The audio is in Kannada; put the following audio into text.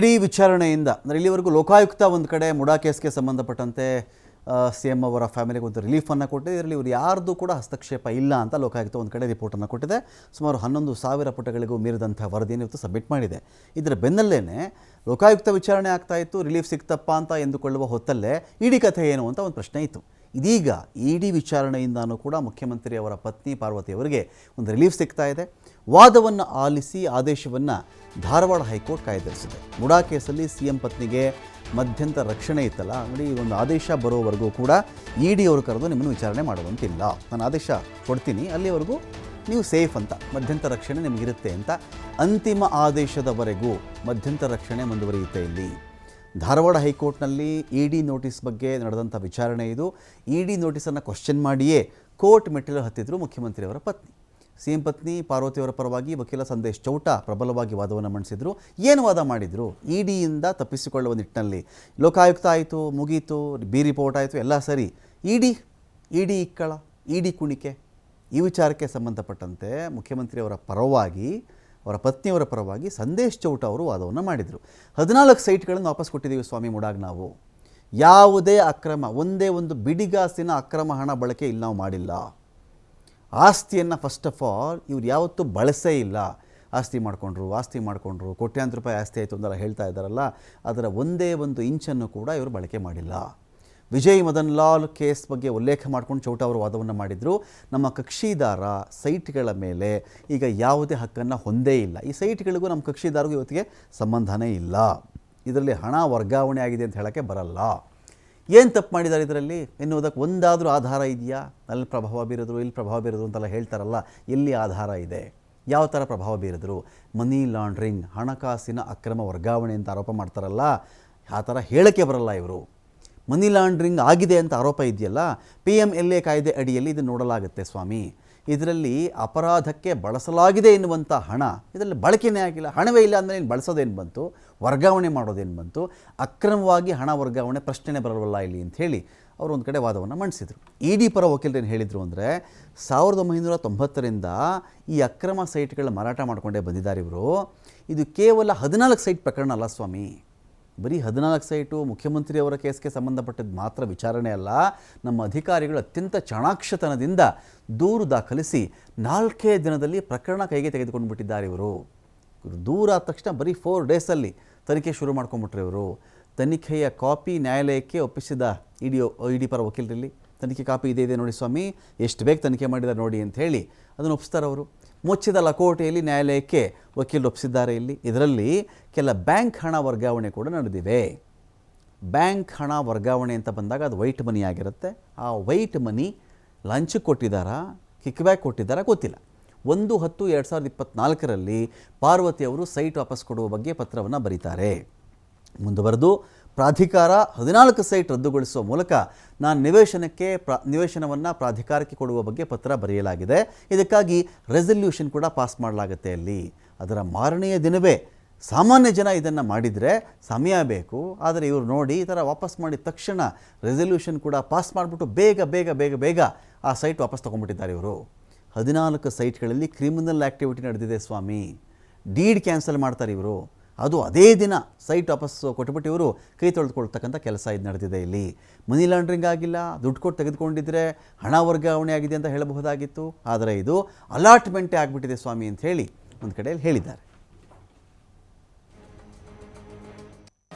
ಇಡೀ ವಿಚಾರಣೆಯಿಂದ, ಅಂದರೆ ಇಲ್ಲಿವರೆಗೂ ಲೋಕಾಯುಕ್ತ ಒಂದು ಕಡೆ ಮುಡಾ ಕೇಸ್ಗೆ ಸಂಬಂಧಪಟ್ಟಂತೆ ಸಿ ಎಂ ಅವರ ಫ್ಯಾಮಿಲಿಗೆ ಒಂದು ರಿಲೀಫನ್ನು ಕೊಟ್ಟಿದೆ. ಇದರಲ್ಲಿ ಇವರು ಯಾರ್ದು ಕೂಡ ಹಸ್ತಕ್ಷೇಪ ಇಲ್ಲ ಅಂತ ಲೋಕಾಯುಕ್ತ ಒಂದು ಕಡೆ ರಿಪೋರ್ಟನ್ನು ಕೊಟ್ಟಿದೆ. ಸುಮಾರು ಹನ್ನೊಂದು ಸಾವಿರ ಪುಟಗಳಿಗೂ ಮೀರಿದಂಥ ವರದಿಯನ್ನು ಇವತ್ತು ಸಬ್ಮಿಟ್ ಮಾಡಿದೆ. ಇದರ ಬೆನ್ನಲ್ಲೇ ಲೋಕಾಯುಕ್ತ ವಿಚಾರಣೆ ಆಗ್ತಾ ಇತ್ತು, ರಿಲೀಫ್ ಸಿಕ್ತಪ್ಪ ಅಂತ ಎಂದುಕೊಳ್ಳುವ ಹೊತ್ತಲ್ಲೇ ಇಡೀ ಕಥೆ ಏನು ಅಂತ ಒಂದು ಪ್ರಶ್ನೆ ಇತ್ತು. ಇದೀಗ ಇಡಿ ವಿಚಾರಣೆಯಿಂದಾನೂ ಕೂಡ ಮುಖ್ಯಮಂತ್ರಿ ಅವರ ಪತ್ನಿ ಪಾರ್ವತಿ ಅವರಿಗೆ ಒಂದು ರಿಲೀಫ್ ಸಿಗ್ತಾ ಇದೆ. ವಾದವನ್ನು ಆಲಿಸಿ ಆದೇಶವನ್ನು ಧಾರವಾಡ ಹೈಕೋರ್ಟ್ ಕಾಯ್ದಿರಿಸಿದೆ. ಮುಡಾ ಕೇಸಲ್ಲಿ ಸಿ ಎಂ ಪತ್ನಿಗೆ ಮಧ್ಯಂತರ ರಕ್ಷಣೆ ಇತ್ತಲ್ಲ, ನೋಡಿ ಈ ಒಂದು ಆದೇಶ ಬರೋವರೆಗೂ ಕೂಡ ಇ ಡಿ ಅವರು ಕರೆದು ನಿಮ್ಮನ್ನು ವಿಚಾರಣೆ ಮಾಡುವಂತಿಲ್ಲ. ನಾನು ಆದೇಶ ಕೊಡ್ತೀನಿ, ಅಲ್ಲಿವರೆಗೂ ನೀವು ಸೇಫ್ ಅಂತ, ಮಧ್ಯಂತರ ರಕ್ಷಣೆ ನಿಮಗಿರುತ್ತೆ ಅಂತ ಅಂತಿಮ ಆದೇಶದವರೆಗೂ ಮಧ್ಯಂತರ ರಕ್ಷಣೆ ಮುಂದುವರಿಯುತ್ತೆ ಇಲ್ಲಿ. ಧಾರವಾಡ ಹೈಕೋರ್ಟ್ನಲ್ಲಿ ಇ ಡಿ ನೋಟಿಸ್ ಬಗ್ಗೆ ನಡೆದಂಥ ವಿಚಾರಣೆ ಇದು. ಇ ಡಿ ನೋಟಿಸನ್ನು ಕ್ವಶನ್ ಮಾಡಿಯೇ ಕೋರ್ಟ್ ಮೆಟ್ಟಿಲು ಹತ್ತಿದ್ರು ಮುಖ್ಯಮಂತ್ರಿಯವರ ಪತ್ನಿ. ಸಿ ಎಂ ಪತ್ನಿ ಪಾರ್ವತಿಯವರ ಪರವಾಗಿ ವಕೀಲ ಸಂದೇಶ್ ಚೌಟ ಪ್ರಬಲವಾಗಿ ವಾದವನ್ನು ಮಂಡಿಸಿದರು. ಏನು ವಾದ ಮಾಡಿದರು? ಇ ಡಿಯಿಂದ ತಪ್ಪಿಸಿಕೊಳ್ಳುವ ನಿಟ್ಟಿನಲ್ಲಿ. ಲೋಕಾಯುಕ್ತ ಆಯಿತು, ಮುಗೀತು, ಬಿ ರಿಪೋರ್ಟ್ ಆಯಿತು, ಎಲ್ಲ ಸರಿ. ಇ ಡಿ ಇ ಡಿ ಇಕ್ಕಳ ಇ ಡಿ ಕುಣಿಕೆ ಈ ವಿಚಾರಕ್ಕೆ ಸಂಬಂಧಪಟ್ಟಂತೆ ಮುಖ್ಯಮಂತ್ರಿಯವರ ಪರವಾಗಿ ಅವರ ಪತ್ನಿಯವರ ಪರವಾಗಿ ಸಂದೇಶ್ ಚೌಟ ಅವರು ವಾದವನ್ನು ಮಾಡಿದರು. ಹದಿನಾಲ್ಕು ಸೈಟ್ಗಳನ್ನು ವಾಪಸ್ ಕೊಟ್ಟಿದ್ದೀವಿ ಸ್ವಾಮಿ ಮುಡಾಗ್ ನಾವು. ಯಾವುದೇ ಅಕ್ರಮ, ಒಂದೇ ಒಂದು ಬಿಡಿಗಾಸಿನ ಅಕ್ರಮ ಹಣ ಬಳಕೆ ಇಲ್ಲಿ ನಾವು ಮಾಡಿಲ್ಲ. ಆಸ್ತಿಯನ್ನು ಫಸ್ಟ್ ಆಫ್ ಆಲ್ ಇವ್ರು ಯಾವತ್ತೂ ಬಳಸೇ ಇಲ್ಲ. ಆಸ್ತಿ ಮಾಡಿಕೊಂಡ್ರು ಆಸ್ತಿ ಮಾಡಿಕೊಂಡ್ರು, ಕೋಟ್ಯಾಂತರ ರೂಪಾಯಿ ಆಸ್ತಿ ಆಯಿತು ಅಂತ ಹೇಳ್ತಾ ಇದ್ದಾರಲ್ಲ, ಅದರ ಒಂದೇ ಒಂದು ಇಂಚನ್ನು ಕೂಡ ಇವರು ಬಳಕೆ ಮಾಡಿಲ್ಲ. ವಿಜಯ್ ಮದನ್ ಲಾಲ್ ಕೇಸ್ ಬಗ್ಗೆ ಉಲ್ಲೇಖ ಮಾಡ್ಕೊಂಡು ಚೌಟ ಅವರು ವಾದವನ್ನು ಮಾಡಿದರು. ನಮ್ಮ ಕಕ್ಷಿದಾರ ಸೈಟ್ಗಳ ಮೇಲೆ ಈಗ ಯಾವುದೇ ಹಕ್ಕನ್ನು ಹೊಂದೇ ಇಲ್ಲ. ಈ ಸೈಟ್ಗಳಿಗೂ ನಮ್ಮ ಕಕ್ಷಿದಾರಿಗೂ ಇವತ್ತಿಗೆ ಸಂಬಂಧನೇ ಇಲ್ಲ. ಇದರಲ್ಲಿ ಹಣ ವರ್ಗಾವಣೆ ಆಗಿದೆ ಅಂತ ಹೇಳೋಕ್ಕೆ ಬರಲ್ಲ. ಏನು ತಪ್ಪು ಮಾಡಿದ್ದಾರೆ ಇದರಲ್ಲಿ? ಎನ್ನುವುದಕ್ಕೆ ಒಂದಾದರೂ ಆಧಾರ ಇದೆಯಾ? ಅಲ್ಲಿ ಪ್ರಭಾವ ಬೀರಿದ್ರು, ಇಲ್ಲಿ ಪ್ರಭಾವ ಬೀರಿದ್ರು ಅಂತೆಲ್ಲ ಹೇಳ್ತಾರಲ್ಲ, ಎಲ್ಲಿ ಆಧಾರ ಇದೆ? ಯಾವ ಥರ ಪ್ರಭಾವ ಬೀರಿದ್ರು? ಮನಿ ಲಾಂಡ್ರಿಂಗ್, ಹಣಕಾಸಿನ ಅಕ್ರಮ ವರ್ಗಾವಣೆ ಅಂತ ಆರೋಪ ಮಾಡ್ತಾರಲ್ಲ, ಆ ಥರ ಹೇಳಕ್ಕೆ ಬರಲ್ಲ ಇವರು. ಮನಿ ಲಾಂಡ್ರಿಂಗ್ ಆಗಿದೆ ಅಂತ ಆರೋಪ ಇದೆಯಲ್ಲ? ಪಿ ಎಂ ಎಲ್ ಎ ಕಾಯ್ದೆ ಅಡಿಯಲ್ಲಿ ಇದು ನೋಡಲಾಗುತ್ತೆ ಸ್ವಾಮಿ. ಇದರಲ್ಲಿ ಅಪರಾಧಕ್ಕೆ ಬಳಸಲಾಗಿದೆ ಎನ್ನುವಂಥ ಹಣ, ಇದರಲ್ಲಿ ಬಳಕೆನೇ ಆಗಿಲ್ಲ. ಹಣವೇ ಇಲ್ಲ ಅಂದರೆ ಏನು ಬಳಸೋದೇನು ಬಂತು? ವರ್ಗಾವಣೆ ಮಾಡೋದೇನು ಬಂತು? ಅಕ್ರಮವಾಗಿ ಹಣ ವರ್ಗಾವಣೆ ಪ್ರಶ್ನೆ ಬರಲ್ಲ ಇಲ್ಲಿ ಅಂತ ಹೇಳಿ ಅವರು ಒಂದು ಕಡೆ ವಾದವನ್ನು ಮಂಡಿಸಿದರು. ಇ ಡಿ ಪರ ವಕೀಲರು ಏನು ಹೇಳಿದರು ಅಂದರೆ, ಸಾವಿರದ ಒಂಬೈನೂರ ತೊಂಬತ್ತರಿಂದ ಈ ಅಕ್ರಮ ಸೈಟ್ಗಳ ಮಾರಾಟ ಮಾಡಿಕೊಂಡೇ ಬಂದಿದ್ದಾರೆ ಇವರು. ಇದು ಕೇವಲ ಹದಿನಾಲ್ಕು ಸೈಟ್ ಪ್ರಕರಣ ಅಲ್ಲ ಸ್ವಾಮಿ. ಬರೀ ಹದಿನಾಲ್ಕು ಸೈಟು ಮುಖ್ಯಮಂತ್ರಿಯವರ ಕೇಸ್ಗೆ ಸಂಬಂಧಪಟ್ಟದ್ದು ಮಾತ್ರ ವಿಚಾರಣೆ ಅಲ್ಲ, ನಮ್ಮ ಅಧಿಕಾರಿಗಳು ಅತ್ಯಂತ ಚಾಣಾಕ್ಷತನದಿಂದ ದೂರು ದಾಖಲಿಸಿ ನಾಲ್ಕೇ ದಿನದಲ್ಲಿ ಪ್ರಕರಣ ಕೈಗೆ ತೆಗೆದುಕೊಂಡು ಬಿಟ್ಟಿದ್ದಾರೆ ಇವರು ದೂರ ಆದ ತಕ್ಷಣ ಬರೀ ಫೋರ್ ಡೇಸಲ್ಲಿ ತನಿಖೆ ಶುರು ಮಾಡ್ಕೊಂಡ್ಬಿಟ್ರೆ ಇವರು. ತನಿಖೆಯ ಕಾಪಿ ನ್ಯಾಯಾಲಯಕ್ಕೆ ಒಪ್ಪಿಸಿದ ಇಡಿ ಡಿ ಪರ ವಕೀಲರಲ್ಲಿ? ತನಿಖೆ ಕಾಪಿ ಇದೆ ಇದೆ ನೋಡಿ ಸ್ವಾಮಿ. ಎಷ್ಟು ಬೇಗ ತನಿಖೆ ಮಾಡಿದ್ದಾರೆ ನೋಡಿ ಅಂತ ಹೇಳಿ ಅದನ್ನು ಒಪ್ಪಿಸ್ತಾರೆ ಅವರು. ಮುಚ್ಚಿದ ಲಕೋಟೆಯಲ್ಲಿ ನ್ಯಾಯಾಲಯಕ್ಕೆ ವಕೀಲರು ಒಪ್ಪಿಸಿದ್ದಾರೆ ಇಲ್ಲಿ. ಇದರಲ್ಲಿ ಕೆಲ ಬ್ಯಾಂಕ್ ಹಣ ವರ್ಗಾವಣೆ ಕೂಡ ನಡೆದಿವೆ ಬ್ಯಾಂಕ್ ಹಣ ವರ್ಗಾವಣೆ ಅಂತ ಬಂದಾಗ ಅದು ವೈಟ್ ಮನಿ ಆಗಿರುತ್ತೆ. ಆ ವೈಟ್ ಮನಿ ಲಂಚ್ ಕೊಟ್ಟಿದ್ದಾರಾ, ಕಿಕ್ ಬ್ಯಾಕ್ ಕೊಟ್ಟಿದ್ದಾರಾ ಗೊತ್ತಿಲ್ಲ. ಒಂದು ಹತ್ತು, ಎರಡು ಸಾವಿರದ ಇಪ್ಪತ್ತ್ನಾಲ್ಕರಲ್ಲಿ ಪಾರ್ವತಿ ಅವರು ಸೈಟ್ ವಾಪಸ್ ಕೊಡುವ ಬಗ್ಗೆ ಪತ್ರವನ್ನು ಬರೀತಾರೆ. ಮುಂದುವರೆದು ಪ್ರಾಧಿಕಾರ ಹದಿನಾಲ್ಕು ಸೈಟ್ ರದ್ದುಗೊಳಿಸುವ ಮೂಲಕ ನಾನು ನಿವೇಶನಕ್ಕೆ ಪ್ರಾ, ನಿವೇಶನವನ್ನು ಪ್ರಾಧಿಕಾರಕ್ಕೆ ಕೊಡುವ ಬಗ್ಗೆ ಪತ್ರ ಬರೆಯಲಾಗಿದೆ. ಇದಕ್ಕಾಗಿ ರೆಸಲ್ಯೂಷನ್ ಕೂಡ ಪಾಸ್ ಮಾಡಲಾಗುತ್ತೆ ಅಲ್ಲಿ. ಅದರ ಮಾರನೆಯ ದಿನವೇ ಸಾಮಾನ್ಯ ಜನ ಇದನ್ನು ಮಾಡಿದರೆ ಸಮಯ ಬೇಕು. ಆದರೆ ಇವರು ನೋಡಿ ಈ ಥರ ವಾಪಸ್ ಮಾಡಿದ ತಕ್ಷಣ ರೆಸಲ್ಯೂಷನ್ ಕೂಡ ಪಾಸ್ ಮಾಡಿಬಿಟ್ಟು ಬೇಗ ಬೇಗ ಬೇಗ ಬೇಗ ಆ ಸೈಟ್ ವಾಪಸ್ ತೊಗೊಂಡ್ಬಿಟ್ಟಿದ್ದಾರೆ ಇವರು. ಹದಿನಾಲ್ಕು ಸೈಟ್ಗಳಲ್ಲಿ ಕ್ರಿಮಿನಲ್ ಆ್ಯಕ್ಟಿವಿಟಿ ನಡೆದಿದೆ ಸ್ವಾಮಿ. ಡೀಡ್ ಕ್ಯಾನ್ಸಲ್ ಮಾಡ್ತಾರೆ ಇವರು. ಅದು ಅದೇ ದಿನ ಸೈಟ್ ವಾಪಸ್ ಕೊಟ್ಬಿಟ್ಟು ಇವರು ಕೈ ತೊಳೆದುಕೊಳ್ತಕ್ಕಂಥ ಕೆಲಸ ಇದು ನಡೆದಿದೆ ಇಲ್ಲಿ. ಮನಿ ಲಾಂಡ್ರಿಂಗ್ ಆಗಿಲ್ಲ, ದುಡ್ಡು ಕೊಟ್ಟು ತೆಗೆದುಕೊಂಡಿದ್ರೆ ಹಣ ವರ್ಗಾವಣೆ ಆಗಿದೆ ಅಂತ ಹೇಳಬಹುದಾಗಿತ್ತು. ಆದರೆ ಇದು ಅಲಾಟ್ಮೆಂಟೇ ಆಗಿಬಿಟ್ಟಿದೆ ಸ್ವಾಮಿ ಅಂತ ಹೇಳಿ ಒಂದು ಕಡೆಯಲ್ಲಿ ಹೇಳಿದ್ದಾರೆ.